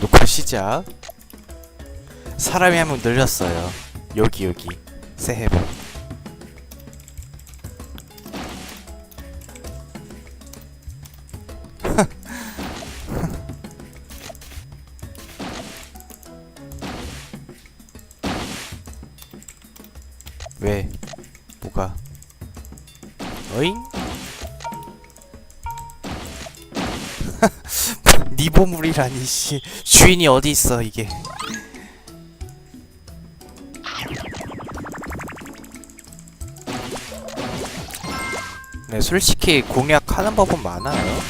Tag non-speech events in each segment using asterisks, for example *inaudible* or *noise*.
녹화 시작. 사람이 한 명 늘렸어요. 여기 여기 새해 복. 니 보물이라니 씨. 주인이 어디 있어 이게? 네 솔직히 공략하는 법은 많아요.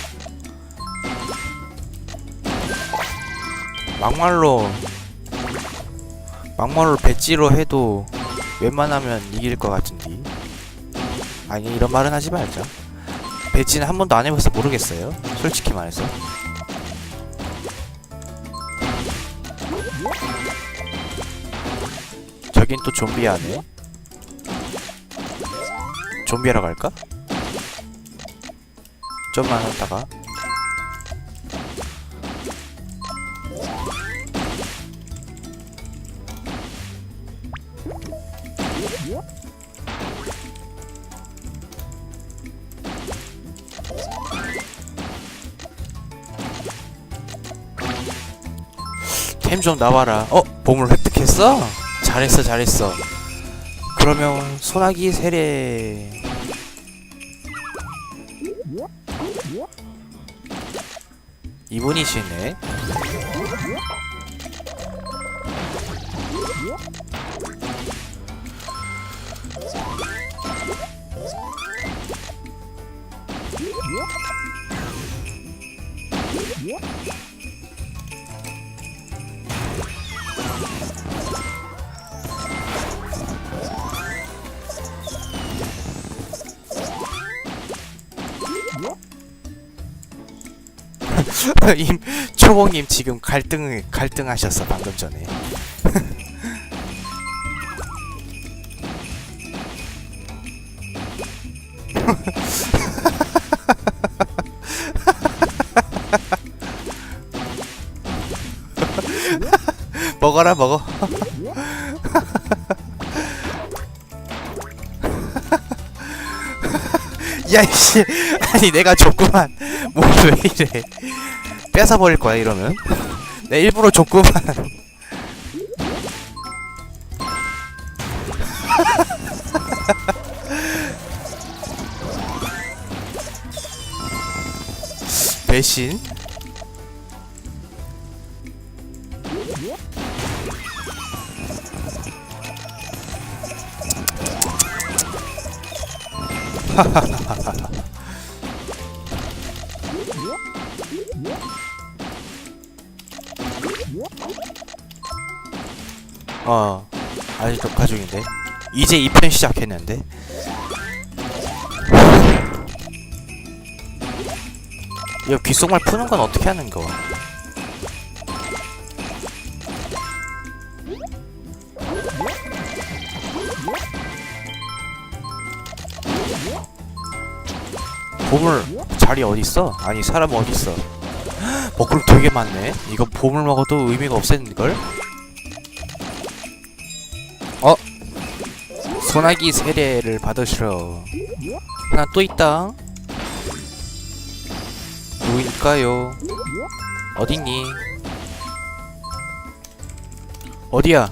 막말로 막말로 배지로 해도 웬만하면 이길 것 같은데. 아니 이런 말은 하지 말자. 배지는 한 번도 안 해봐서 모르겠어요. 솔직히 말해서 저긴 또 좀비 하네. 좀비하러 갈까? 좀만 하다가 템 좀 나와라. 어? 보물 획득했어? 잘했어 잘했어. 그러면 소나기 세례 이분이시네. 임 초봉님 지금 갈등 갈등하셨어 방금 전에. *laughs* 먹어라 먹어. *laughs* 야 이씨 아니 내가 줬구만 뭐 왜 이래 뺏어 버릴 거야 이러면. *laughs* 내 일부러 줬구만. *laughs* 배신 *laughs* 어 아직 녹화 중인데 이제 2편 시작했는데 이거 귓속말 푸는 건 어떻게 하는 거? 보물 자리 어디 있어? 아니 사람 어디 있어? *gasps* 먹을 되게 많네. 이거 보물 먹어도 의미가 없는 걸? 소나기 세례를 받으시러 하나 또 있다. 누구일까요? 어딨니? 어디야?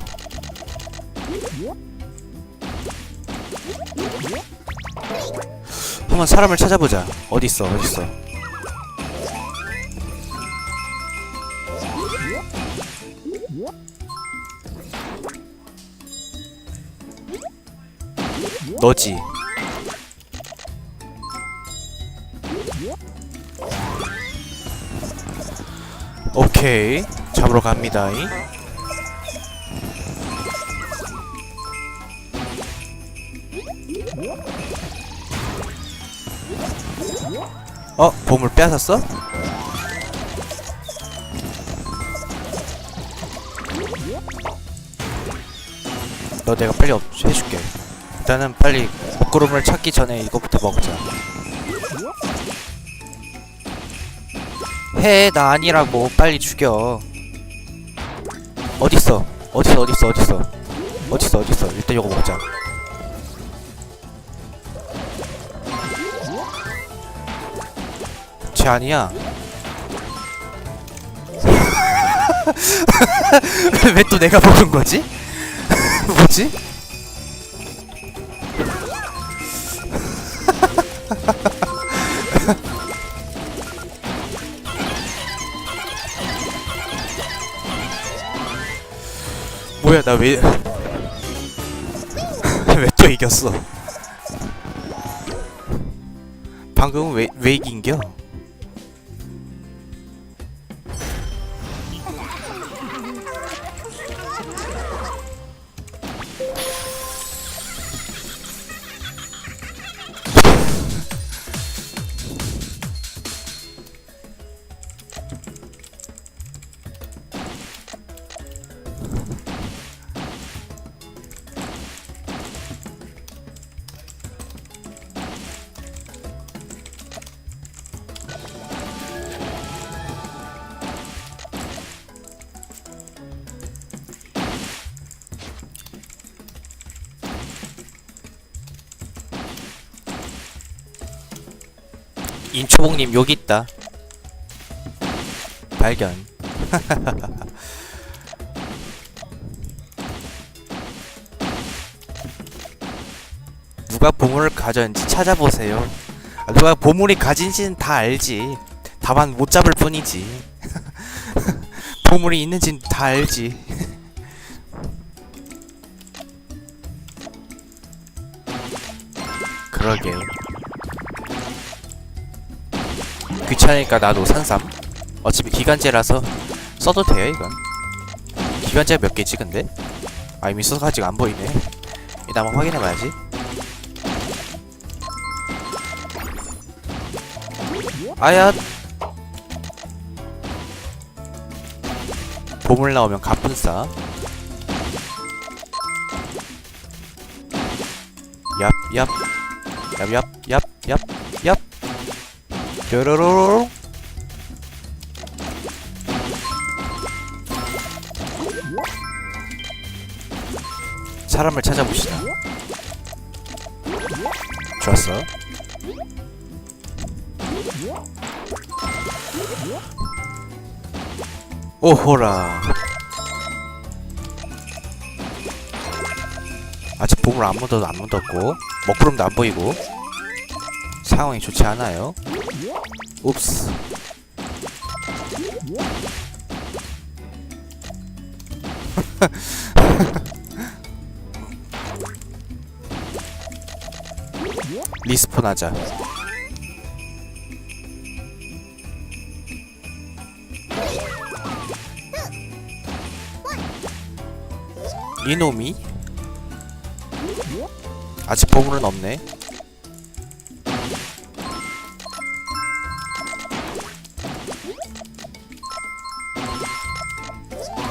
한번 사람을 찾아보자. 어딨어? 어딨어? 너지. 오케이. 잡으러 갑니다. 어? 보물 빼앗았어? 너 내가 빨리 없, 해줄게. 일단은 빨리 먹구름을 찾기 전에 이거부터 먹자. 해, 나 아니라고. 빨리 죽여. 어딨어 어딨어 어딨어 어딨어 어딨어 어딨어 일단 이거 먹자 쟤 아니야 *laughs* 왜 또 내가 먹은 거지? *laughs* 뭐지? 나왜 *laughs* 왜 또 이겼어 방금은 왜, 왜 이긴겨? 인초봉님 여기 있다. 발견. *laughs* 누가 보물을 가졌는지 찾아보세요. 아, 누가 보물이 가진지는 다 알지. 다만 못 잡을 뿐이지. *laughs* 보물이 있는지는 다 알지. *laughs* 그러게 귀찮으니까 나도 산삼. 어차피 기간제라서 써도 돼요 이건. 기간제가 몇 개지 근데? 아 이미 써서 아직 안 보이네. 일단 한번 확인해봐야지. 아야! 보물 나오면 갑분싸. 얍얍 얍얍 얍얍 얍 뾰로로로 사람을 찾아봅시다. 좋았어. 오호라. 아직 보물 안 묻어도 안 묻었고 먹구름도 안 보이고. 상황이 좋지 않아요 옵스. *laughs* 리스폰 하자. 이놈이? 아직 보물은 없네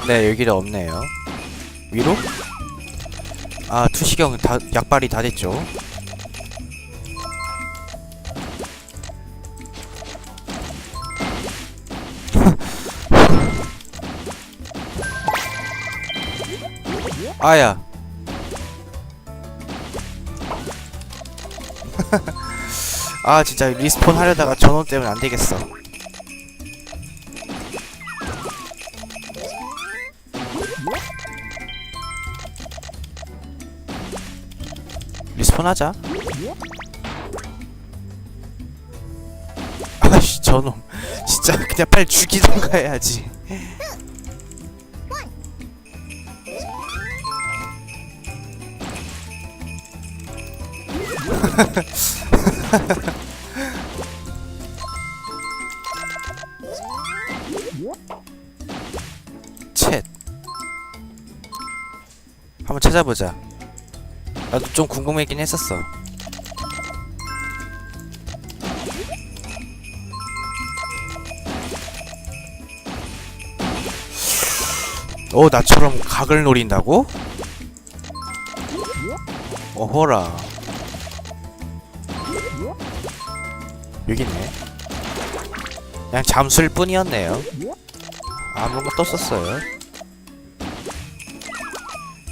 네 여기는 없네요. 위로? 아 투시경 다 약발이 다 됐죠. *laughs* 아야. *laughs* 아 진짜 리스폰 하려다가 전원 때문에 안 되겠어 리스폰 하자. 아씨 저놈. 진짜 그냥 빨리 죽이던가 해야지. *laughs* 챗. 한번 찾아보자 나도 좀 궁금했긴 했었어. 어 나처럼 각을 노린다고? 어허라. 여기 있네. 그냥 잠수일 뿐이었네요. 아무것도 썼어요.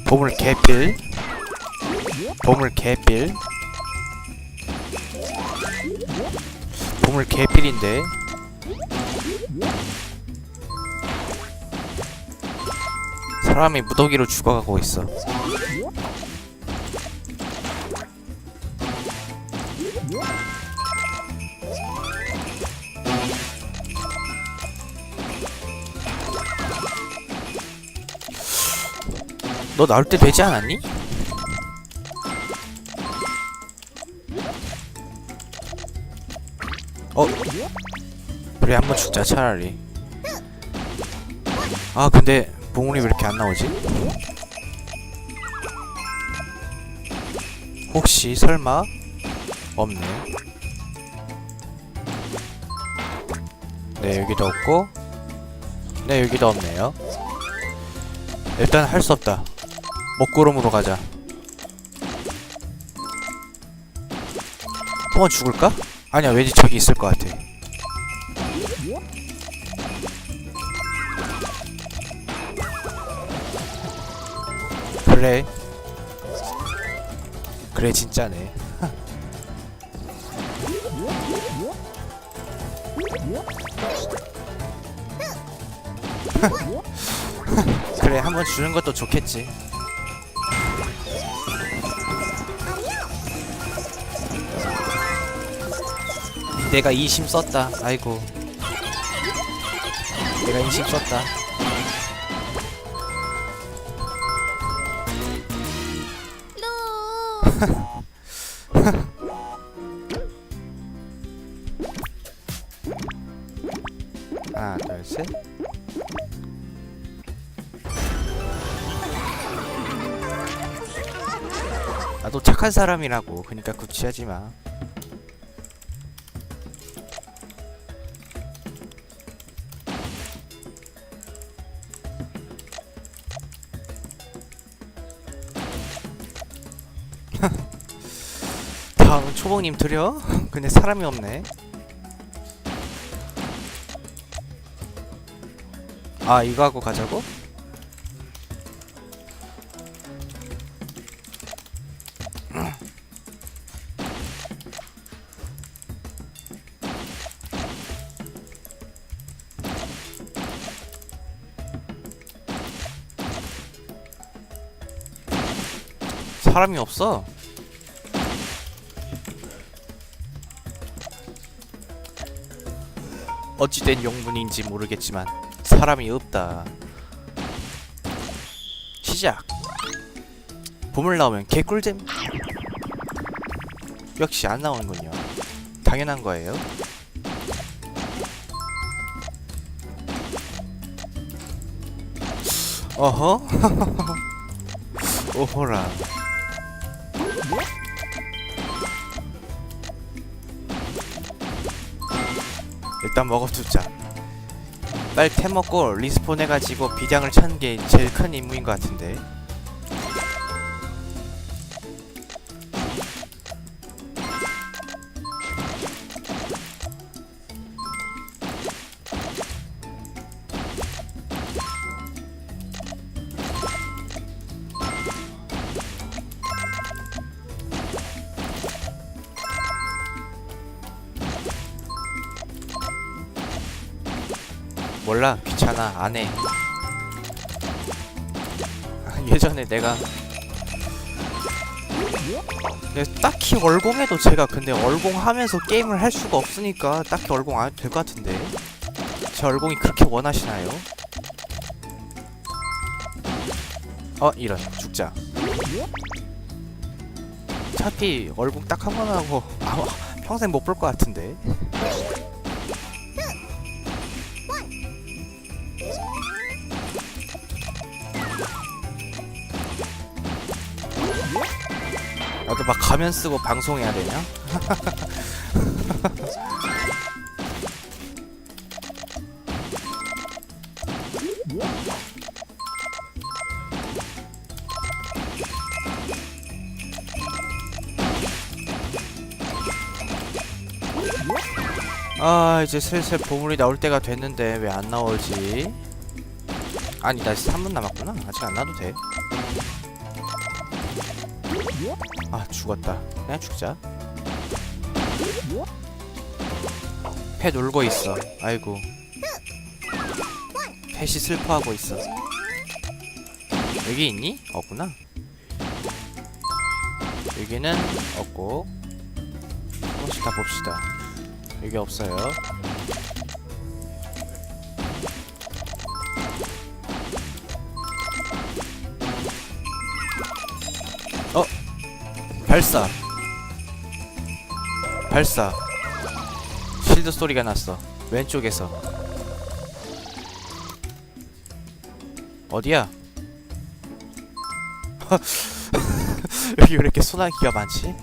보물 개필 보물 개필 보물 개필인데. 사람이 무더기로 죽어가고 있어. 너 나올 때 되지 않았니? 그래 한번 죽자 차라리. 아 근데 봉우리 왜 이렇게 안 나오지? 혹시 설마? 없네. 네 여기도 없고. 네 여기도 없네요. 일단 할 수 없다. 먹구름으로 가자. 한번 죽을까? 아니야 왠지 저기 있을 것 같아 그래. 그래 진짜네. *laughs* 그래 한번 주는 것도 좋겠지. 내가 이심 썼다. 아이고. 내가 이심 썼다 하나 둘셋. 나도 착한 사람이라고. 그니까 구취하지 마. *laughs* 다음은 초봉님 드려? *laughs* 근데 사람이 없네 아 이거 하고 가자고? 사람이 없어 어찌된 용문인지 모르겠지만 사람이 없다. 시작. 보물 나오면 개꿀잼. 역시 안 나오는군요. 당연한 거예요. 어허. *laughs* 오호라. 일단 먹어두자. 빨리 템 먹고 리스폰 해가지고 비장을 찾는 게 제일 큰 임무인 것 같은데. 귀찮아 안해 예전에 내가 네, 딱히 얼공해도 제가 근데 얼공하면서 게임을 할 수가 없으니까 딱히 얼공 안 해도 될 것 같은데. 제 얼공이 그렇게 원하시나요? 어 이런. 죽자. 어차피 얼공 딱 한 번 하고 아마 평생 못 볼 것 같은데 나도 막 가면 쓰고 방송해야 되냐? 아 이제 슬슬 보물이 나올 때가 됐는데 왜 안 나오지? 아니 나 3분 남았구나 아직 안 나도 돼 아 죽었다. 그냥 죽자. 펫 울고 있어. 아이고. 펫이 슬퍼하고 있어. 여기 있니? 없구나. 여기는 없고. 조금씩 다 봅시다. 여기 없어요 발사 발사 실드 소리가 났어 왼쪽에서 어디야? *laughs* 여기 왜 이렇게 소나기가 많지?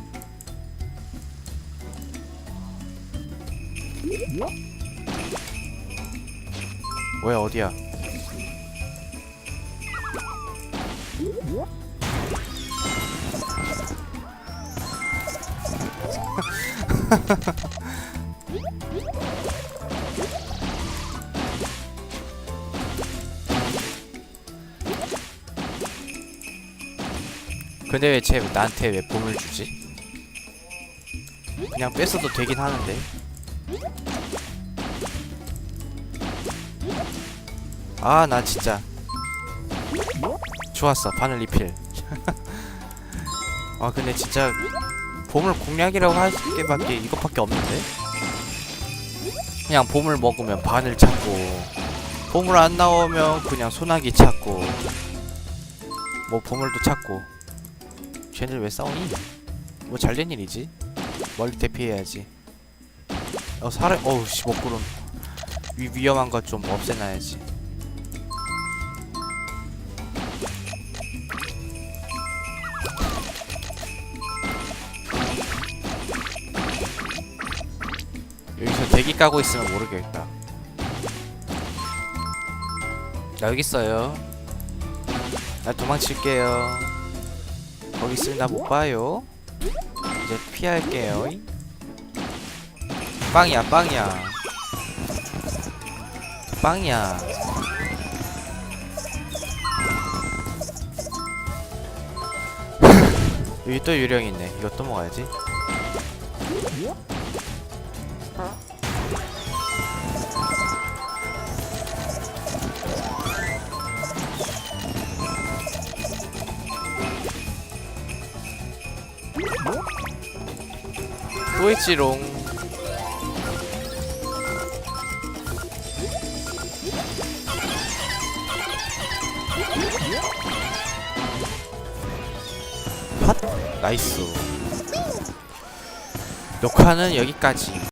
뭐야 어디야? *laughs* 근데 왜 쟤 나한테 왜 봄을 주지? 그냥 뺐어도 되긴 하는데. 아 나 진짜. 좋았어 바늘 리필. *laughs* 아 근데 진짜 봄을 공략이라고 할 게밖에 이것밖에 없는데? 그냥 봄을 먹으면 바늘 찾고 봄을 안 나오면 그냥 소나기 찾고 뭐 보물도 찾고. 쟤네들 왜 싸우니? 뭐 잘된 일이지? 멀리 대피해야지. 어 사람 어우 씨 먹구름. 위, 위험한 거좀 없애놔야지 대기 까고 있으면 모르겠다 나 여기 있어요. 나 도망칠게요. 거기 있으면 나 못 봐요. 이제 피할게요. 빵이야 빵이야. 빵이야. *laughs* 여기 또 유령 있네. 이것도 먹어야지 또 있지롱. 핫! 나이스. 녹화는 여기까지